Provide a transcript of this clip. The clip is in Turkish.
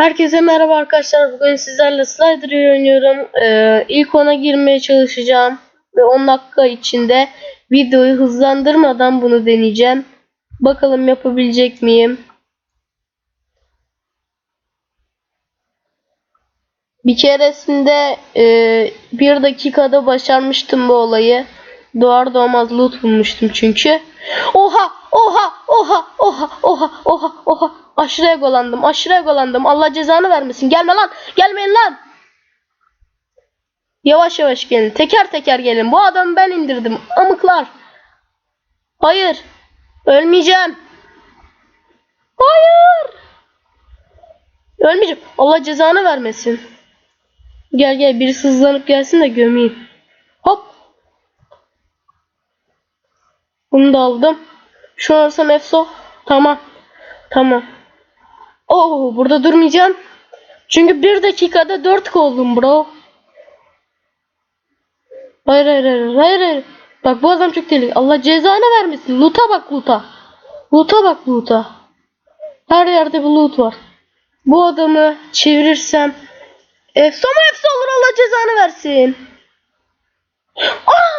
Herkese merhaba arkadaşlar. Bugün sizlerle Slider oynuyorum. Ee, ilk ona girmeye çalışacağım. Ve 10 dakika içinde videoyu hızlandırmadan bunu deneyeceğim. Bakalım yapabilecek miyim? Bir keresinde e, bir dakikada başarmıştım bu olayı. Doğar doğmaz loot bulmuştum çünkü. Oha! Oha! Oha! Oha! Oha! Oha! Oha! Aşırı egolandım. Aşırı egolandım. Allah cezanı vermesin. Gelme lan! Gelmeyin lan! Yavaş yavaş gelin. Teker teker gelin. Bu adamı ben indirdim. Amıklar. Hayır. Ölmeyeceğim. Hayır. Ölmeyeceğim. Allah cezanı vermesin. Gel gel birisi hızlanıp gelsin de gömeyim. Hop. Bunu da aldım. Şu an sen Efso. Tamam. Tamam. Oo burada durmayacağım. Çünkü bir dakikada 4 oldum bro. Hayır hayır hayır hayır hayır. Bak bu adam çok tehlikeli. Allah cezanı vermesin. Loot'a bak loot'a. Loot'a bak loot'a. Her yerde bir loot var. Bu adamı çevirirsem Efso mu Efso olur Allah cezanı versin. Aa!